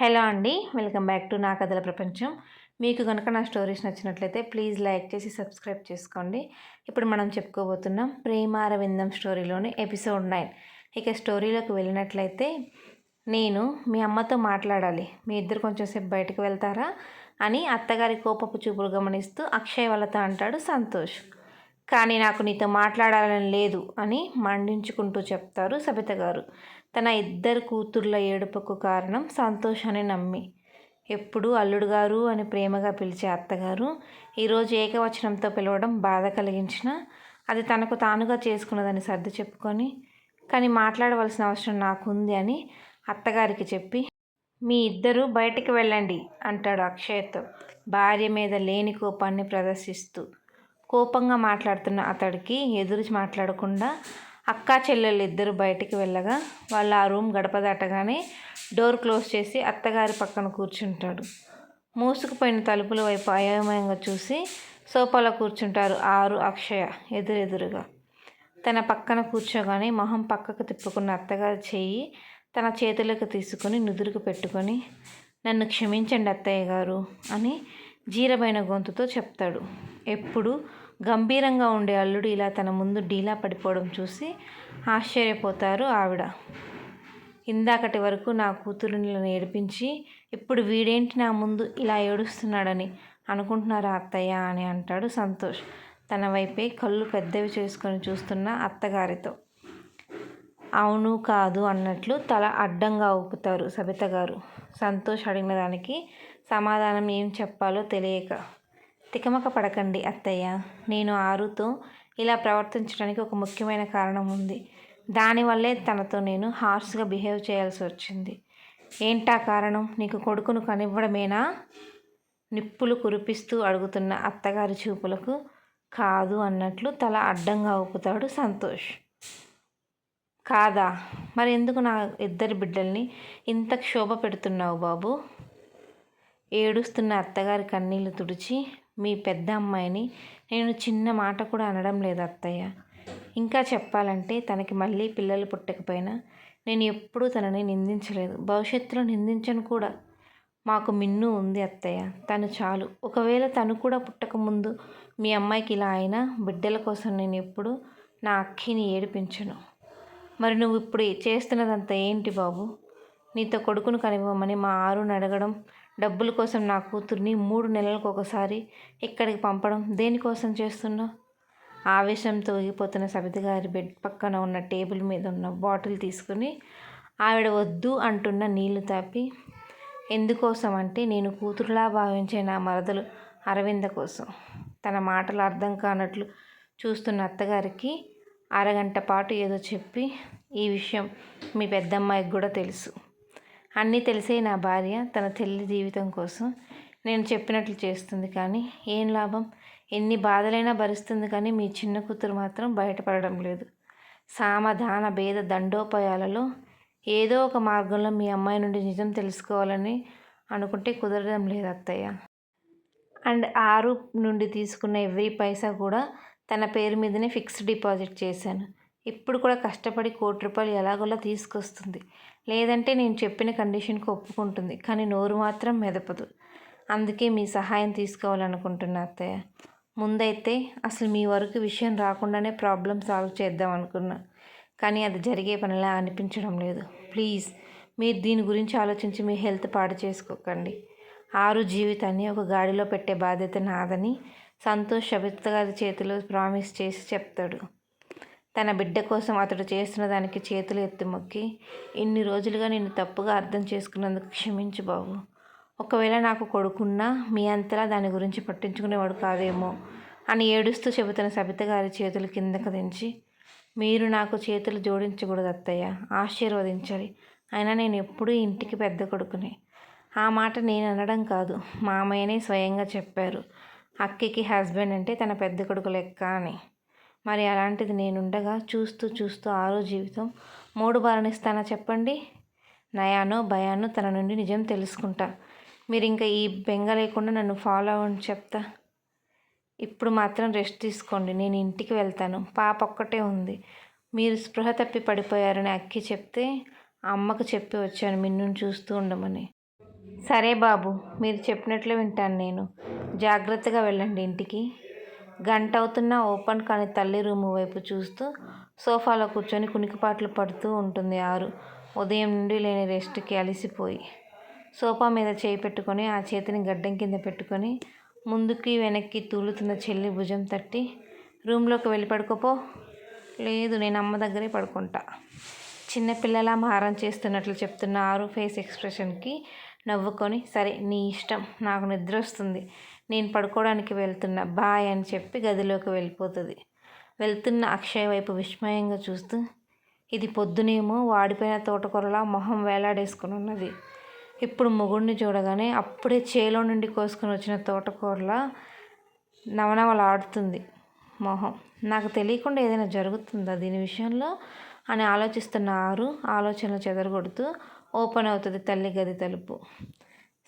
Hello అండి welcome back to నా కథల ప్రపంచం. మీకు కనుక నా స్టోరీస్ నచ్చినట్లయితే ప్లీజ్ లైక్ చేసి సబ్స్క్రైబ్ చేసుకోండి. ఇప్పుడు మనం చెప్పుకోబోతున్నాం ప్రేమారవిందం స్టోరీలోని ఎపిసోడ్ నైన్. ఇక స్టోరీలోకి వెళ్ళినట్లయితే నేను మీ అమ్మతో మాట్లాడాలి. మీ ఇద్దరు కొంచెం సేపు బయటకు వెళ్తారా అని అత్తగారి కోపపు చూపులు గమనిస్తూ అక్షయ్ వాళ్ళతో అంటాడు సంతోష్. కానీ నాకు నీతో మాట్లాడాలని లేదు అని మండించుకుంటూ చెప్తారు సబిత గారు. తన ఇద్దరు కూతుర్ల ఏడుపుకు కారణం సంతోష్ అని నమ్మి. ఎప్పుడు అల్లుడు గారు అని ప్రేమగా పిలిచే అత్తగారు ఈరోజు ఏకవచనంతో పిలవడం బాధ కలిగించిన అది తనకు తానుగా చేసుకున్నదని సర్ది చెప్పుకొని కానీ మాట్లాడవలసిన అవసరం నాకుంది అని అత్తగారికి చెప్పి మీ ఇద్దరు బయటికి వెళ్ళండి అంటాడు అక్షయ్తో భార్య మీద లేని కోపాన్ని ప్రదర్శిస్తూ. కోపంగా మాట్లాడుతున్న అతడికి ఎదురు మాట్లాడకుండా అక్కా చెల్లెళ్ళు ఇద్దరు బయటికి వెళ్ళగా వాళ్ళు ఆ రూమ్ గడప దాటగానే డోర్ క్లోజ్ చేసి అత్తగారి పక్కన కూర్చుంటాడు. మూసుకుపోయిన తలుపుల వైపు అయోమయంగా చూసి సోఫాలో కూర్చుంటారు ఆరు అక్షయ ఎదురెదురుగా. తన పక్కన కూర్చోగానే మొహం పక్కకు తిప్పుకున్న అత్తగారి చేయి తన చేతులకు తీసుకొని నుదురుకు పెట్టుకొని నన్ను క్షమించండి అత్తయ్య గారు అని జీరమైన గొంతుతో చెప్తాడు. ఎప్పుడు గంభీరంగా ఉండే అల్లుడు ఇలా తన ముందు డీలా పడిపోవడం చూసి ఆశ్చర్యపోతారు ఆవిడ. ఇందాకటి వరకు నా కూతురుని ఏడిపించి ఇప్పుడు వీడేంటి నా ముందు ఇలా ఏడుస్తున్నాడని అనుకుంటున్నారా అత్తయ్య అని అంటాడు సంతోష్. తన వైపే కళ్ళు పెద్దవి చేసుకొని చూస్తున్న అత్తగారితో. అవును కాదు అన్నట్లు తల అడ్డంగా ఊపుతారు సబిత గారు. సంతోష్ అడిగిన దానికి సమాధానం ఏం చెప్పాలో తెలియక తికమక పడకండి అత్తయ్య. నేను ఆరుతో ఇలా ప్రవర్తించడానికి ఒక ముఖ్యమైన కారణం ఉంది. దానివల్లే తనతో నేను హార్ష్గా బిహేవ్ చేయాల్సి వచ్చింది. ఏంటా కారణం? నీకు కొడుకును కనివ్వడమేనా? నిప్పులు కురిపిస్తూ అడుగుతున్న అత్తగారి చూపులకు కాదు అన్నట్లు తల అడ్డంగా ఊపుతాడు సంతోష్. కాదా? మరి ఎందుకు నా ఇద్దరి బిడ్డల్ని ఇంత క్షోభ పెడుతున్నావు బాబు? ఏడుస్తున్న అత్తగారి కన్నీళ్ళు తుడిచి మీ పెద్ద అమ్మాయిని. నేను చిన్న మాట కూడా అనడం లేదు అత్తయ్య. ఇంకా చెప్పాలంటే తనకి మళ్ళీ పిల్లలు పుట్టకపోయినా నేను ఎప్పుడూ తనని నిందించలేదు. భవిష్యత్తులో నిందించను కూడా. మాకు మిన్ను ఉంది అత్తయ్య. తను చాలు. ఒకవేళ తను కూడా పుట్టకముందు మీ అమ్మాయికి ఇలా అయినా బిడ్డల కోసం నేను ఎప్పుడు నా అక్కిని ఏడిపించను. మరి నువ్వు ఇప్పుడు చేస్తున్నదంతా ఏంటి బాబు? నీతో కొడుకును కనివ్వమని మా ఆరుని అడగడం డబ్బుల కోసం నా కూతుర్ని మూడు నెలలకు ఒకసారి ఇక్కడికి పంపడం దేనికోసం చేస్తున్నావు ఆవేశంతో ఊగిపోతున్న సబిత గారి బెడ్ పక్కన ఉన్న టేబుల్ మీద ఉన్న బాటిల్ తీసుకుని ఆవిడ వద్దు అంటున్న నీళ్ళు తాపి ఎందుకోసం అంటే నేను కూతురులా భావించే నా మరదలు అరవింద కోసం. తన మాటలు అర్థం కానట్లు చూస్తున్న అత్తగారికి అరగంట పాటు ఏదో చెప్పి ఈ విషయం మీ పెద్దమ్మాయికి కూడా తెలుసు. అన్నీ తెలిసే నా భార్య తన తల్లి జీవితం కోసం నేను చెప్పినట్లు చేస్తుంది కానీ ఏం లాభం? ఎన్ని బాధలైనా భరిస్తుంది కానీ మీ చిన్న కూతురు మాత్రం బయటపడడం లేదు. సామధాన భేద దండోపాయాలలో ఏదో ఒక మార్గంలో మీ అమ్మాయి నుండి నిజం తెలుసుకోవాలని అనుకుంటే కుదరడం లేదు అత్తయ్య. అండ్ ఆరు నుండి తీసుకున్న ఎవ్రీ పైసా కూడా తన పేరు మీదనే ఫిక్స్డ్ డిపాజిట్ చేశాను. ఇప్పుడు కూడా కష్టపడి కోటి రూపాయలు ఎలాగోలా తీసుకొస్తుంది. లేదంటే నేను చెప్పిన కండిషన్కి ఒప్పుకుంటుంది. కానీ నోరు మాత్రం మెదపదు. అందుకే మీ సహాయం తీసుకోవాలనుకుంటున్నా అత్తయ్య. ముందైతే అసలు మీ వరకు విషయం రాకుండానే ప్రాబ్లం సాల్వ్ చేద్దాం అనుకున్నా. కానీ అది జరిగే పనిలా అనిపించడం లేదు. ప్లీజ్ మీరు దీని గురించి ఆలోచించి మీ హెల్త్ పాడు చేసుకోకండి. ఆరు జీవితాన్ని ఒక గాడిలో పెట్టే బాధ్యత నాదని సంతోష్ శబిత గారి చేతిలో ప్రామిస్ చేసి చెప్తాడు. తన బిడ్డ కోసం అతడు చేస్తున్న దానికి చేతులు ఎత్తి మొక్కి ఇన్ని రోజులుగా నేను తప్పుగా అర్థం చేసుకున్నందుకు క్షమించు బాబు. ఒకవేళ నాకు కొడుకున్నా మీ అంతలా దాని గురించి పట్టించుకునేవాడు కాదేమో అని ఏడుస్తూ చెబుతున్న సబిత గారి చేతులు కిందకు దించి మీరు నాకు చేతులు జోడించకూడదు అత్తయ్య ఆశీర్వదించాలి. అయినా నేను ఎప్పుడూ ఇంటికి పెద్ద కొడుకునే. ఆ మాట నేను అనడం కాదు మామయ్యనే స్వయంగా చెప్పారు. అక్కకి హస్బెండ్ అంటే తన పెద్ద కొడుకు లెక్క అని. మరి అలాంటిది నేనుండగా చూస్తూ చూస్తూ ఆరో జీవితం మూడు బారణిస్తానా చెప్పండి? నయానో భయానో తన నుండి నిజం తెలుసుకుంటా. మీరు ఇంకా ఈ బెంగ లేకుండా నన్ను ఫాలో అవ్వండి చెప్తా. ఇప్పుడు మాత్రం రెస్ట్ తీసుకోండి నేను ఇంటికి వెళ్తాను. పాప ఒక్కటే ఉంది. మీరు స్పృహ తప్పి పడిపోయారని అక్కి చెప్తే అమ్మకు చెప్పి వచ్చాను మిన్ను చూస్తూ ఉండమని. సరే బాబు మీరు చెప్పినట్లు వింటాను నేను. జాగ్రత్తగా వెళ్ళండి ఇంటికి. గంట అవుతున్నా ఓపెన్ కాని తల్లి రూము వైపు చూస్తూ సోఫాలో కూర్చొని కునికిపాట్లు పడుతూ ఉంటుంది ఆరు. ఉదయం నుండి లేని రెస్ట్కి అలసిపోయి సోఫా మీద చేయి పెట్టుకొని ఆ చేతిని గడ్డం కింద పెట్టుకొని ముందుకి వెనక్కి తూలుతున్న చెల్లి భుజం తట్టి రూమ్లోకి వెళ్ళి పడుకోపో. లేదు నేను అమ్మ దగ్గరే పడుకుంటా. చిన్నపిల్లలా మారం చేస్తున్నట్లు చెప్తున్న ఆరు ఫేస్ ఎక్స్ప్రెషన్కి నవ్వుకొని సరే నీ ఇష్టం నాకు నిద్ర వస్తుంది. నేను పడుకోవడానికి వెళ్తున్నా బాయ్ అని చెప్పి గదిలోకి వెళ్ళిపోతుంది. వెళ్తున్న అక్షయ్ వైపు విస్మయంగా చూస్తూ ఇది పొద్దునేమో వాడిపోయిన తోటకూరలా మొహం వేలాడేసుకుని ఉన్నది. ఇప్పుడు మొగుడిని చూడగానే అప్పుడే చేలో నుండి కోసుకొని వచ్చిన తోటకూరలా నవనవలాడుతుంది మొహం. నాకు తెలియకుండా ఏదైనా జరుగుతుందా దీని విషయంలో? అని ఆలోచిస్తున్న ఆరు ఆలోచనలు చెదరగొడుతూ ఓపెన్ అవుతుంది తల్లి గది తలుపు.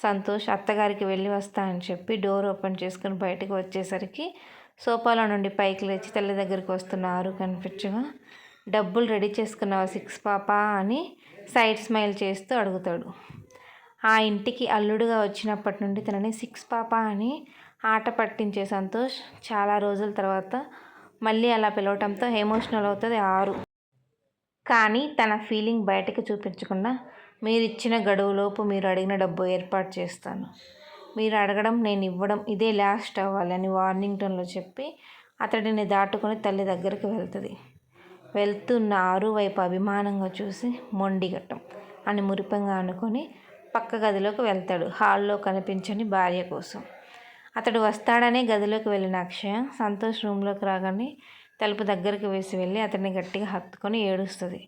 సంతోష్ అత్తగారికి వెళ్ళి వస్తా అని చెప్పి డోర్ ఓపెన్ చేసుకుని బయటకు వచ్చేసరికి సోఫాలో నుండి పైకి లేచి తల్లి దగ్గరికి వస్తున్న ఆరు కనిపించగా డబ్బులు రెడీ చేసుకున్నావా సిక్స్ పాప? అని సైడ్ స్మైల్ చేస్తూ అడుగుతాడు. ఆ ఇంటికి అల్లుడుగా వచ్చినప్పటి నుండి తనని సిక్స్ పాప అని ఆట పట్టించే సంతోష్ చాలా రోజుల తర్వాత మళ్ళీ అలా పిలవటంతో ఎమోషనల్ అవుతుంది ఆరు. కానీ తన ఫీలింగ్ బయటకు చూపించకుండా మీరు ఇచ్చిన గడువులోపు మీరు అడిగిన డబ్బు ఏర్పాటు చేస్తాను. మీరు అడగడం నేను ఇవ్వడం ఇదే లాస్ట్ అవ్వాలని వార్నింగ్టన్లో వార్నింగ్ టోన్లో చెప్పి అతడిని దాటుకొని తల్లి దగ్గరికి వెళ్తుంది. వెళ్తున్న ఆరు వైపు అభిమానంగా చూసి మొండిగట్టం అని మురిపంగా అనుకొని పక్క గదిలోకి వెళ్తాడు హాల్లో కనిపించని భార్య కోసం. అతడు వస్తాడనే గదిలోకి వెళ్ళిన అక్షయ సంతోష్ రూమ్లోకి రాగానే తలుపు దగ్గరికి వేసి వెళ్ళి అతన్ని గట్టిగా హత్తుకొని ఏడుస్తుంది.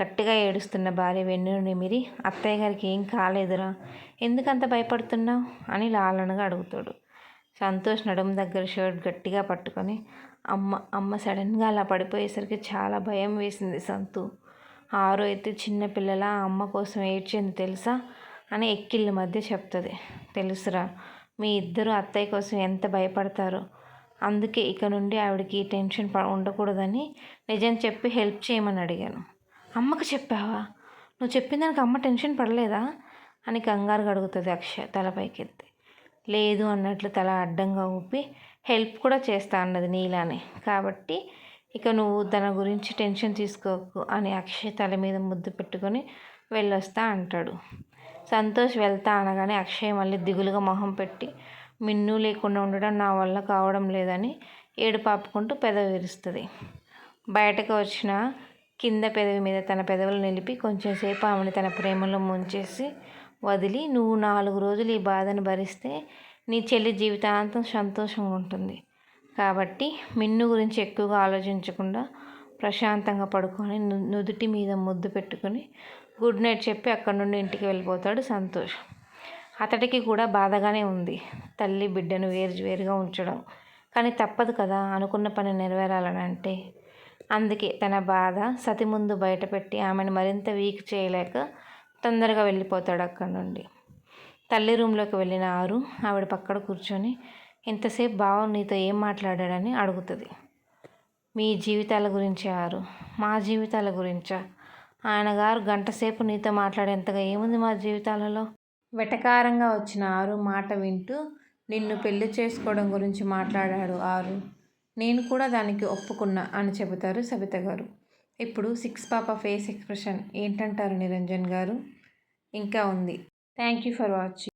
గట్టిగా ఏడుస్తున్న భార్య వెన్ను నిమిరి అత్తయ్య గారికి ఏం కాలేదురా? ఎందుకంత భయపడుతున్నావు? అని లాలనగా అడుగుతాడు. సంతోష్ నడుం దగ్గర షర్ట్ గట్టిగా పట్టుకొని అమ్మ అమ్మ సడన్గా అలా పడిపోయేసరికి చాలా భయం వేసింది సంతు. ఆరో అయితే చిన్నపిల్లల అమ్మ కోసం ఏడ్చింది తెలుసా? అని ఎక్కిళ్ళ మధ్య చెప్తుంది. తెలుసురా మీ ఇద్దరు అత్తయ్య కోసం ఎంత భయపడతారో. అందుకే ఇక నుండి ఆవిడకి టెన్షన్ ఉండకూడదని నిజం చెప్పి హెల్ప్ చేయమని అడిగాను. అమ్మకు చెప్పావా? నువ్వు చెప్పిన దానికి అమ్మ టెన్షన్ పడలేదా? అని కంగారు అడుగుతుంది అక్షయ తలపైకెత్తి లేదు అన్నట్లు తల అడ్డంగా ఊపి హెల్ప్ కూడా చేస్తా అన్నది నీలానే. కాబట్టి ఇక నువ్వు తన గురించి టెన్షన్ తీసుకోకు అని అక్షయ్ తల మీద ముద్దు పెట్టుకొని వెళ్ళొస్తా అంటాడు. సంతోష్ వెళ్తా అనగానే అక్షయ్ మళ్ళీ దిగులుగా మొహం పెట్టి మిన్ను లేకుండా ఉండడం నా వల్ల కావడం లేదని ఏడు పాపుకుంటూ పెద విరుస్తుంది బయటకు వచ్చిన కింద పెదవి మీద తన పెదవులు నిలిపి కొంచెంసేపు ఆమెను తన ప్రేమలో ముంచేసి వదిలి నువ్వు నాలుగు రోజులు ఈ బాధను భరిస్తే నీ చెల్లి జీవితాంతం సంతోషంగా ఉంటుంది. కాబట్టి మిన్ను గురించి ఎక్కువగా ఆలోచించకుండా ప్రశాంతంగా పడుకొని నుదుటి మీద ముద్దు పెట్టుకొని గుడ్ నైట్ చెప్పి అక్కడి నుండి ఇంటికి వెళ్ళిపోతాడు సంతోష్. అతడికి కూడా బాధగానే ఉంది. తల్లి బిడ్డను వేరు వేరుగా ఉంచడం. కానీ తప్పదు కదా అనుకున్న పని నెరవేరాలని అంటే అందుకే తన బాధ సతి ముందు బయటపెట్టి ఆమెను మరింత వీక్ చేయలేక తొందరగా వెళ్ళిపోతాడు అక్కడి నుండి. తల్లి రూమ్లోకి వెళ్ళిన ఆరు ఆవిడ పక్కన కూర్చొని ఇంతసేపు బావ నీతో ఏం మాట్లాడాడని అడుగుతుంది. మీ జీవితాల గురించి ఆరు. మా జీవితాల గురించా? ఆయన గారు గంటసేపు నీతో మాట్లాడేంతగా ఏముంది మా జీవితాలలో? వెటకారంగా వచ్చిన ఆరు మాట వింటూ నిన్ను పెళ్ళి చేసుకోవడం గురించి మాట్లాడాడు ఆరు. నేను కూడా దానికి ఒప్పుకున్నా అని చెబుతారు సబిత గారు. ఇప్పుడు సిక్స్ పాప ఫేస్ ఎక్స్ప్రెషన్ ఏంటంటారు నిరంజన్ గారు? ఇంకా ఉంది. Thank you for watching.